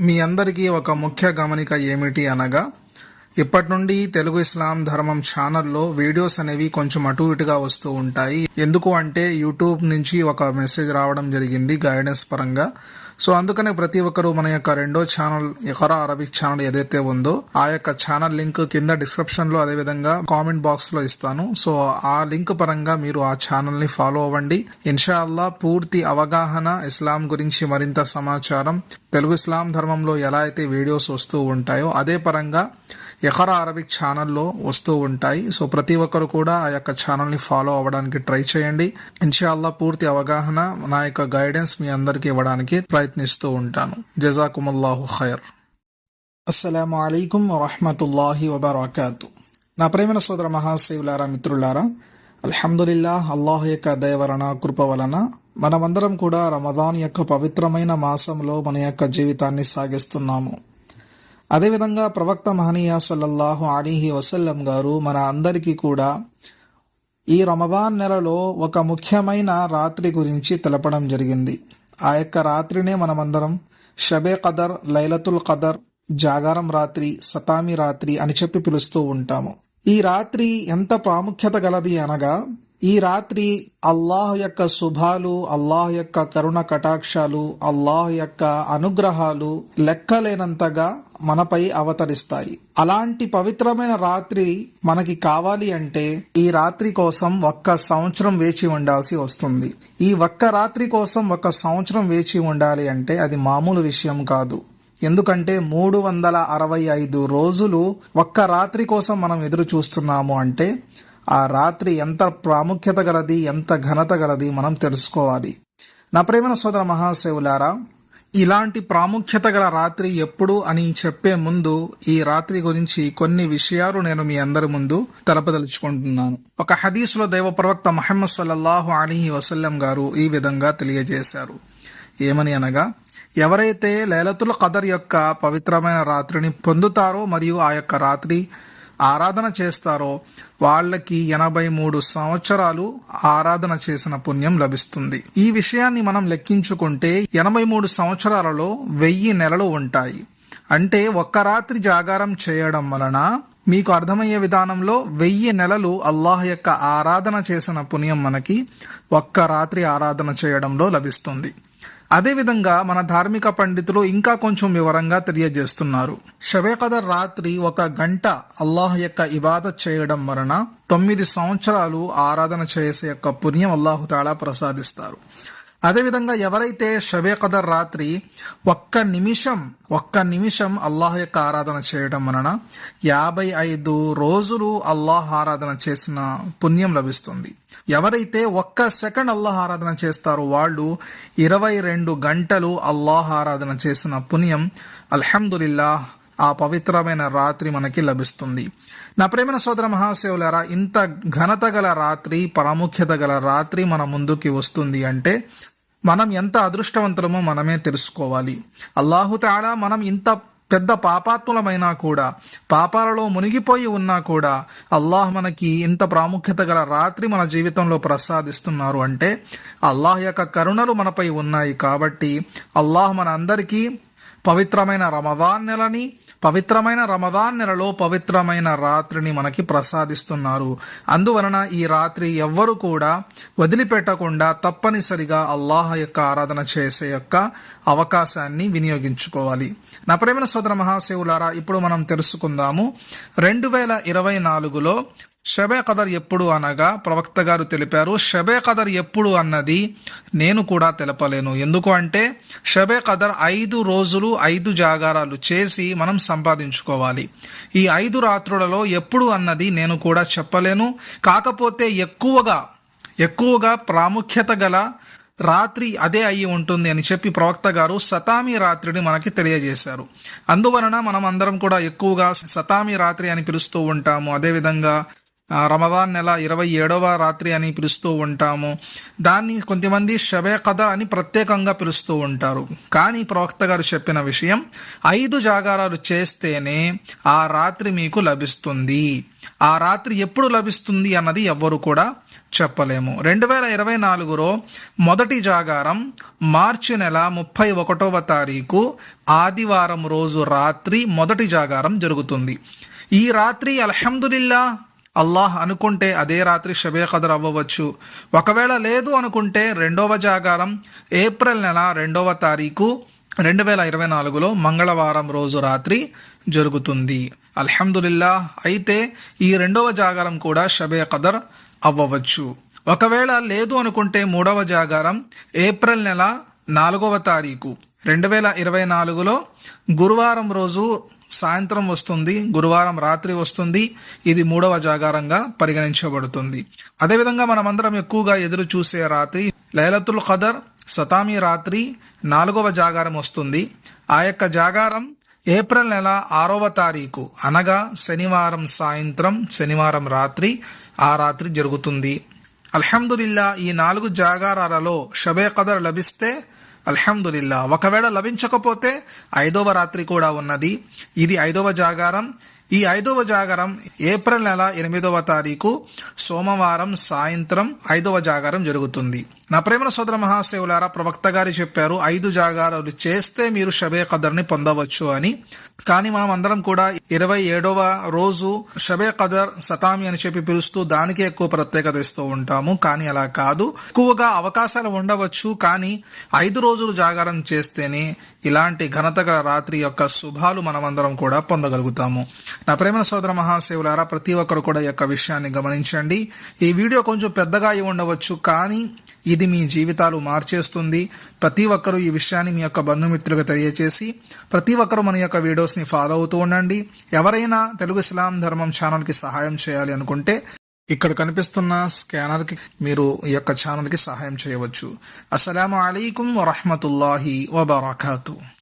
మీ అందరికీ ఒక ముఖ్య గమనిక ఏమిటి అనగా ఇప్పటి నుండి తెలుగు ఇస్లాం ధర్మం ఛానల్లో వీడియోస్ అనేవి కొంచెం అటు ఇటుగా వస్తూ ఉంటాయి. ఎందుకు అంటే యూట్యూబ్ నుంచి ఒక మెసేజ్ రావడం జరిగింది గైడెన్స్ పరంగా. సో అందుకనే ప్రతి ఒక్కరూ మన యొక్క రెండో ఛానల్ ఎకరా అరబిక్ ఛానల్ ఏదైతే ఉందో ఆ యొక్క ఛానల్ లింక్ కింద డిస్క్రిప్షన్లో అదే విధంగా కామెంట్ బాక్స్లో ఇస్తాను. సో ఆ లింక్ పరంగా మీరు ఆ ఛానల్ని ఫాలో అవ్వండి. ఇన్షాల్లా పూర్తి అవగాహన ఇస్లాం గురించి మరింత సమాచారం తెలుగు ఇస్లాం ధర్మంలో ఎలా అయితే వీడియోస్ వస్తూ ఉంటాయో అదే పరంగా ఎకరా అరబిక్ ఛానల్లో వస్తూ ఉంటాయి. సో ప్రతి ఒక్కరు కూడా ఆ యొక్క ఛానల్ని ఫాలో అవ్వడానికి ట్రై చేయండి. ఇన్షాల్లా పూర్తి అవగాహన నా యొక్క గైడెన్స్ మీ అందరికీ ఇవ్వడానికి ప్రయత్నిస్తూ ఉంటాను. జజాకుమల్లాహు ఖైర్. అస్సలం అయికం వరహమతుల్లాహి వబర్కాతు. నా ప్రేమైన సోదర మహాశివులారా మిత్రులారా అల్హమ్దుల్లా అల్లాహ్ యొక్క దయవలన కృప వలన మనమందరం కూడా రమదాన్ యొక్క పవిత్రమైన మాసంలో మన యొక్క జీవితాన్ని సాగిస్తున్నాము. అదేవిధంగా ప్రవక్త మహనీయ సల్లల్లాహు అలీహి వసల్లం గారు మన అందరికీ కూడా ఈ రమదాన్ నెలలో ఒక ముఖ్యమైన రాత్రి గురించి తెలపడం జరిగింది. ఆ యొక్క రాత్రినే మనమందరం షబే కదర్ లైలతుల్ కదర్ జాగారం రాత్రి సతామి రాత్రి అని చెప్పి పిలుస్తూ ఉంటాము. ఈ రాత్రి ఎంత ప్రాముఖ్యత గలది అనగా ఈ రాత్రి అల్లాహ్ యొక్క శుభాలు అల్లాహ్ యొక్క కరుణ కటాక్షాలు అల్లాహ్ యొక్క అనుగ్రహాలు లెక్కలేనంతగా మనపై అవతరిస్తాయి. అలాంటి పవిత్రమైన రాత్రి మనకి కావాలి అంటే ఈ రాత్రి కోసం ఒక్క సంవత్సరం వేచి ఉండాల్సి వస్తుంది. ఈ ఒక్క రాత్రి కోసం ఒక సంవత్సరం వేచి ఉండాలి అంటే అది మామూలు విషయం కాదు. ఎందుకంటే మూడు వందల అరవై ఐదు రోజులు ఒక్క రాత్రి కోసం మనం ఎదురు చూస్తున్నాము అంటే ఆ రాత్రి ఎంత ప్రాముఖ్యత గలది ఎంత ఘనత గలది మనం తెలుసుకోవాలి. నా ప్రేమన సోదర మహాశివులారా ఇలాంటి ప్రాముఖ్యత గల రాత్రి ఎప్పుడు అని చెప్పే ముందు ఈ రాత్రి గురించి కొన్ని విషయాలు నేను మీ అందరి ముందు తెలపదలుచుకుంటున్నాను. ఒక హదీసులో దైవ ప్రవక్త మహమ్మద్ సల్లల్లాహు అలీ వసల్లం గారు ఈ విధంగా తెలియజేశారు. ఏమని అనగా ఎవరైతే లైలతుల్ కదర్ యొక్క పవిత్రమైన రాత్రిని పొందుతారో మరియు ఆ యొక్క రాత్రి ఆరాధన చేస్తారో వాళ్ళకి ఎనభై మూడు సంవత్సరాలు ఆరాధన చేసిన పుణ్యం లభిస్తుంది. ఈ విషయాన్ని మనం లెక్కించుకుంటే ఎనభై మూడు సంవత్సరాలలో వెయ్యి నెలలు ఉంటాయి. అంటే ఒక్క రాత్రి జాగారం చేయడం వలన మీకు అర్థమయ్యే విధానంలో వెయ్యి నెలలు అల్లాహ్ యొక్క ఆరాధన చేసిన పుణ్యం మనకి ఒక్క రాత్రి ఆరాధన చేయడంలో లభిస్తుంది. అదేవిధంగా మన ధార్మిక పండితులు ఇంకా కొంచెం వివరంగా తెలియజేస్తున్నారు. షబే కదర్ రాత్రి ఒక గంట అల్లాహ్ యొక్క ఇబాదత్ చేయడం వలన తొమ్మిది సంవత్సరాలు ఆరాధన చేసే యొక్క పుణ్యం అల్లాహు తాలా ప్రసాదిస్తారు. అదేవిధంగా ఎవరైతే షబే కదర్ రాత్రి ఒక్క నిమిషం ఒక్క నిమిషం అల్లాహ్ యొక్క ఆరాధన చేయడం వలన యాభై ఐదు రోజులు అల్లాహ్ ఆరాధన చేసిన పుణ్యం లభిస్తుంది. ఎవరైతే ఒక్క సెకండ్ అల్లాహ్ ఆరాధన చేస్తారో వాళ్ళు ఇరవై రెండు గంటలు అల్లాహ్ ఆరాధన చేసిన పుణ్యం అల్హమ్దుల్లాహ్ ఆ పవిత్రమైన రాత్రి మనకి లభిస్తుంది. నా ప్రేమైన సోదర మహాశివులారా ఇంత ఘనత గల రాత్రి ప్రాముఖ్యత గల రాత్రి మన ముందుకి వస్తుంది అంటే మనం ఎంత అదృష్టవంతులమో మనమే తెలుసుకోవాలి. అల్లాహు తేడా మనం ఇంత పెద్ద పాపాత్ములమైనా కూడా పాపాలలో మునిగిపోయి ఉన్నా కూడా అల్లాహ్ మనకి ఇంత ప్రాముఖ్యత గల రాత్రి మన జీవితంలో ప్రసాదిస్తున్నారు అంటే అల్లాహ్ యొక్క కరుణలు మనపై ఉన్నాయి కాబట్టి అల్లాహ్ మన అందరికీ పవిత్రమైన రమదాన్ నెలని పవిత్రమైన రమదాన్ నెలలో పవిత్రమైన రాత్రిని మనకి ప్రసాదిస్తున్నారు. అందువలన ఈ రాత్రి ఎవ్వరు కూడా వదిలిపెట్టకుండా తప్పనిసరిగా అల్లాహ్ యొక్క ఆరాధన చేసే యొక్క అవకాశాన్ని వినియోగించుకోవాలి. నా ప్రేమ సోదర మహాశివులారా ఇప్పుడు మనం తెలుసుకుందాము. రెండు వేల ఇరవై నాలుగులో షబే కదర్ ఎప్పుడు అనగా ప్రవక్త గారు తెలిపారు షబే కదర్ ఎప్పుడు అన్నది నేను కూడా తెలపలేను. ఎందుకు అంటే షబే కదర్ ఐదు రోజులు ఐదు జాగారాలు చేసి మనం సంపాదించుకోవాలి. ఈ ఐదు రాత్రులలో ఎప్పుడు అన్నది నేను కూడా చెప్పలేను. కాకపోతే ఎక్కువగా ఎక్కువగా ప్రాముఖ్యత గల రాత్రి అదే అయి ఉంటుంది అని చెప్పి ప్రవక్త గారు సతామి రాత్రిని మనకి తెలియజేశారు. అందువలన మనం అందరం కూడా ఎక్కువగా సతామి రాత్రి అని పిలుస్తూ ఉంటాము. అదేవిధంగా రమదాన్ నెల ఇరవై ఏడవ రాత్రి అని పిలుస్తూ ఉంటాము. దాన్ని కొంతమంది షబే కథ అని ప్రత్యేకంగా పిలుస్తూ ఉంటారు. కానీ ప్రవక్త గారు చెప్పిన విషయం ఐదు జాగారాలు చేస్తేనే ఆ రాత్రి మీకు లభిస్తుంది. ఆ రాత్రి ఎప్పుడు లభిస్తుంది అన్నది ఎవ్వరు కూడా చెప్పలేము. రెండు వేల ఇరవై నాలుగులో మొదటి జాగారం మార్చి నెల ముప్పై ఒకటవ తారీఖు ఆదివారం రోజు రాత్రి మొదటి జాగారం జరుగుతుంది. ఈ రాత్రి అల్హమ్దుల్లా అల్లాహ్ అనుకుంటే అదే రాత్రి షబే కదర్ అవ్వవచ్చు. ఒకవేళ లేదు అనుకుంటే రెండవ జాగారం ఏప్రిల్ నెల రెండవ తారీఖు రెండు వేల ఇరవై నాలుగులో మంగళవారం రోజు రాత్రి జరుగుతుంది. అల్హమ్దుల్లా అయితే ఈ రెండవ జాగారం కూడా షబే కదర్ అవ్వవచ్చు. ఒకవేళ లేదు అనుకుంటే మూడవ జాగారం ఏప్రిల్ నెల నాలుగవ తారీఖు రెండు వేల ఇరవై నాలుగులో గురువారం రోజు సాయంత్రం వస్తుంది గురువారం రాత్రి వస్తుంది ఇది మూడవ జాగారంగా పరిగణించబడుతుంది. అదేవిధంగా మనమందరం ఎక్కువగా ఎదురు చూసే రాత్రి లైలతుల్ ఖదర్ సతామి రాత్రి నాలుగవ జాగారం వస్తుంది. ఆ యొక్క జాగారం ఏప్రిల్ నెల ఆరవ తారీఖు అనగా శనివారం సాయంత్రం శనివారం రాత్రి ఆ రాత్రి జరుగుతుంది. అల్హమ్దుల్లా ఈ నాలుగు జాగారాలలో షబే కదర్ లభిస్తే అల్హమ్దులిల్లా ఒకవేళ లభించకపోతే ఐదవ రాత్రి కూడా ఉన్నది. ఇది ఐదవ జాగారం. ఈ ఐదవ జాగారం ఏప్రిల్ నెల ఎనిమిదవ తారీఖు సోమవారం సాయంత్రం ఐదవ జాగారం జరుగుతుంది. నా ప్రేమ సోదర మహాసేవులారా ప్రవక్త గారి చెప్పారు ఐదు జాగారాలు చేస్తే మీరు షబే కదర్ని పొందవచ్చు అని. కానీ మనం అందరం కూడా ఇరవై ఏడవ రోజు షబే కదర్ సతామి అని చెప్పి పిలుస్తూ దానికే ఎక్కువ ప్రత్యేకత ఇస్తూ ఉంటాము. కానీ అలా కాదు. ఎక్కువగా అవకాశాలు ఉండవచ్చు. కానీ ఐదు రోజులు జాగారం చేస్తేనే ఇలాంటి ఘనత గల రాత్రి యొక్క శుభాలు మనమందరం కూడా పొందగలుగుతాము. నా ప్రేమ సోదర మహాసేవులారా ప్రతి ఒక్కరు కూడా ఈ యొక్క విషయాన్ని గమనించండి. ఈ వీడియో కొంచెం పెద్దగా అయి ఉండవచ్చు. కానీ ఇది మీ జీవితాలు మార్చేస్తుంది. ప్రతి ఒక్కరూ ఈ విషయాన్ని మీ యొక్క బంధుమిత్రులకు తెలియచేసి ప్రతి ఒక్కరూ మన యొక్క వీడియోస్ని ఫాలో అవుతూ ఉండండి. ఎవరైనా తెలుగు ఇస్లాం ధర్మం ఛానల్కి సహాయం చేయాలి అనుకుంటే ఇక్కడ కనిపిస్తున్న స్కానర్కి మీరు ఈ యొక్క ఛానల్కి సహాయం చేయవచ్చు. అస్సలం అయికం వరహమతుల్లాహి వబర్కాతూ.